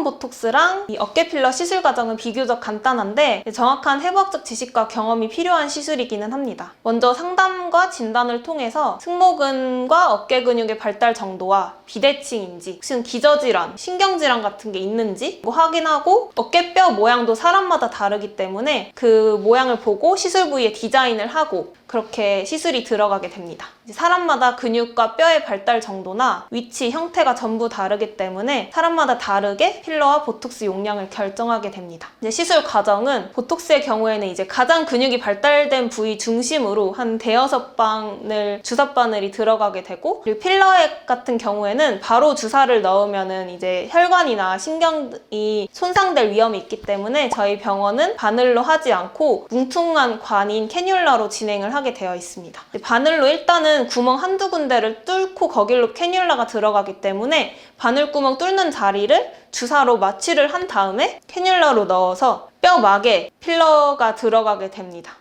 수분 보톡스랑 이 어깨 필러 시술 과정은 비교적 간단한데 정확한 해부학적 지식과 경험이 필요한 시술이기는 합니다. 먼저 상담과 진단을 통해서 승모근과 어깨 근육의 발달 정도와 비대칭인지 혹시 기저질환, 신경질환 같은 게 있는지 뭐 확인하고 어깨뼈 모양도 사람마다 다르기 때문에 그 모양을 보고 시술 부위에 디자인을 하고 그렇게 시술이 들어가게 됩니다. 사람마다 근육과 뼈의 발달 정도나 위치, 형태가 전부 다르기 때문에 사람마다 다르게 필러와 보톡스 용량을 결정하게 됩니다. 이제 시술 과정은 보톡스의 경우에는 이제 가장 근육이 발달된 부위 중심으로 한 대여섯 방울 주사 바늘이 들어가게 되고 그리고 필러 같은 경우에는 바로 주사를 넣으면은 이제 혈관이나 신경이 손상될 위험이 있기 때문에 저희 병원은 바늘로 하지 않고 뭉퉁한 관인 캐뉼라로 진행을 하게 되어 있습니다. 바늘로 일단은 구멍 한두 군데를 뚫고 거길로 캐뉼라가 들어가기 때문에 바늘구멍 뚫는 자리를 주사로 마취를 한 다음에 캐뉼라로 넣어서 뼈막에 필러가 들어가게 됩니다.